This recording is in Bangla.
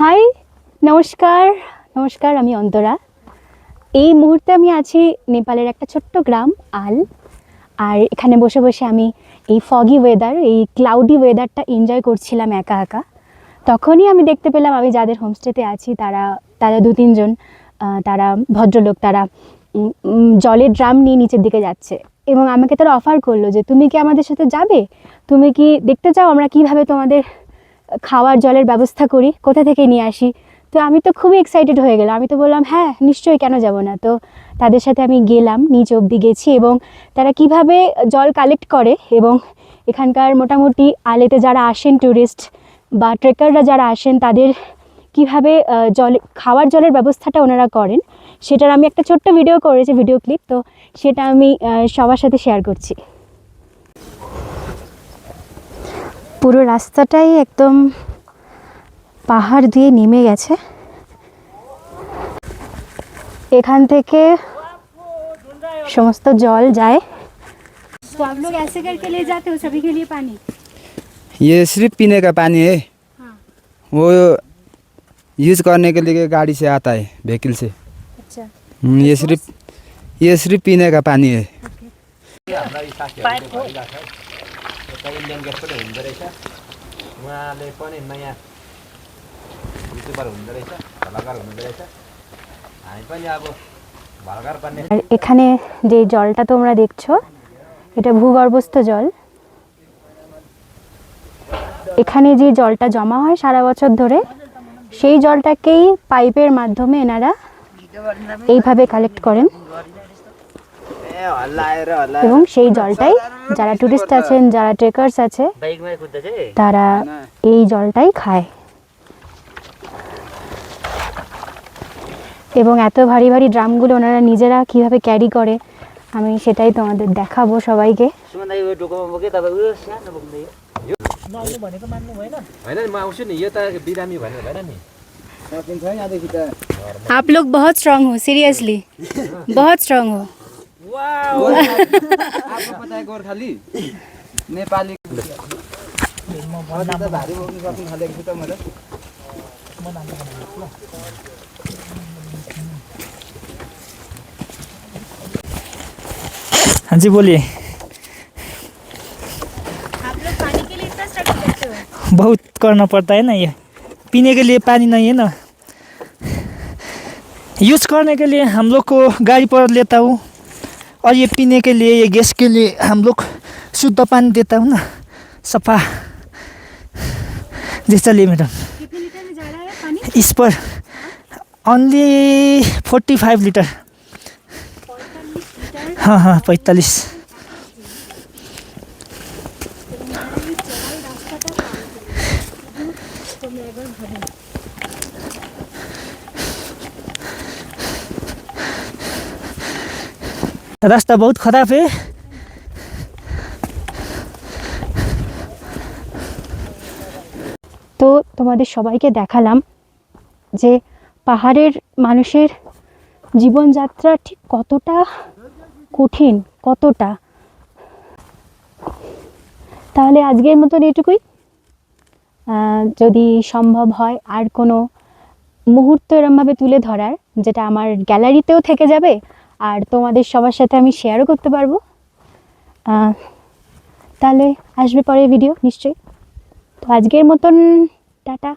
হাই নমস্কার নমস্কার, আমি অন্তরা। এই মুহূর্তে আমি আছি নেপালের একটা ছোট্ট গ্রাম, আল। আর এখানে বসে বসে আমি এই ফগি ওয়েদার এই ক্লাউডি ওয়েদারটা এনজয় করছিলাম একা একা। তখনই আমি দেখতে পেলাম আমি যাদের হোমস্টেতে আছি, তারা তারা দু তিনজন তারা ভদ্রলোক, তারা জলের ড্রাম নিয়ে নিচের দিকে যাচ্ছে। এবং আমাকে তারা অফার করল যে, তুমি কি আমাদের সাথে যাবে? তুমি কি দেখতে চাও আমরা কীভাবে তোমাদের খাওয়ার জলের ব্যবস্থা করি, কোথা থেকে নিয়ে আসি? তো আমি তো খুবই এক্সাইটেড হয়ে গেলাম। আমি তো বললাম হ্যাঁ নিশ্চয়ই কেন যাব না? তো তাদের সাথে আমি গেলাম, নিচ অবধি গেছি এবং তারা কীভাবে জল কালেক্ট করে এবং এখানকার মোটামুটি আলেতে যারা আসেন ট্যুরিস্ট বা ট্রেকাররা যারা আসেন, তাদের কীভাবে জল, খাওয়ার জলের ব্যবস্থাটা ওনারা করেন, সেটার আমি একটা ছোট্ট ভিডিও করেছি ভিডিও ক্লিপ তো সেটা আমি সবার সাথে শেয়ার করছি। পুরো রাস্তাটাই একদম পাহাড় দিয়ে নেমে গেছে এখান থেকে সমস্ত জল যায় तो आप लोग ऐसे करके ले जाते हो सभी के लिए पानी ये सिर्फ पीने का पानी है हाँ वो यूज़ करने के लिए गाड़ी से आता है व्हीकल से अच्छा हम्म, ये सिर्फ ये सिर्फ पीने का पानी है इन्डियन ग्यास पनि हुँदो रहेछ उहाँले पनि नयाँ युट्युबर हुँदो रहेछ भ्लगर हुँदो रहेछ हामी पनि अब भ्लगर बन्ने আর এখানে যে জলটা তোমরা দেখছো এটা ভূগর্ভস্থ জল এখানে যে জলটা জমা হয় সারা বছর ধরে সেই জলটাকেই পাইপের মাধ্যমে এনারা এইভাবে কালেক্ট করেন ए हल्लाएर हल्ला এবং সেই জলটাই যারা টুরিস্ট আছেন যারা ট্রেকার্স আছে बाइकमा कुद्दा चाहिँ তারা এই জলটাই খায় এবং এত ভারী ভারী ড্রামগুলো ওনারা নিজেরা কিভাবে ক্যারি করে আমি সেটাই তোমাদের দেখাবো সবাইকে सुमन दाई ढोकोमा बोकेँ तपाईँ उयो सानो बोक्दै होइन नि म आउँछु नि यो त बिरामी भनेर भएन नि सकिन्छ यहाँदेखि त आप लोग बहुत स्ट्रांग हो सीरियसली बहुत स्ट्रांग हो आफ्नो पता गोर्खाली? नेपाली भारी बोक्नु सक्नु थालेको छु त मैले हाँ जी बोलिए। आप लोग पानी के लिए इतना स्ट्रगल करते हो? बहुत करना पड़ता है ना ये। पीने के लिए पानी नहीं है ना। यूज़ करने के लिए हम लोग को गाड़ी पर लेता हूँ। और ये पीने के लिए, ये गैस के लिए हम लोग शुद्ध पानी देता हूँ ना, सफ़ा। जी, चलिए मैडम। इस पर ओनली फोर्टी फाइव लीटर हाँ हाँ पैंतालीस। रास्ता बहुत ख़राब है তো তোমাদের সবাইকে দেখালাম যে পাহাড়ের মানুষের জীবনযাত্রা ঠিক কতটা কঠিন কতটা তাহলে আজকের মতন এটুকুই আহ, যদি সম্ভব হয় আর কোনো মুহূর্ত এরমভাবে তুলে ধরার যেটা আমার গ্যালারিতেও থেকে যাবে আর তোমাদের সবার সাথে আমি শেয়ারও করতে পারব। তাহলে আসবে পরের ভিডিও নিশ্চয়ই। তো আজকের মতন, টাটা।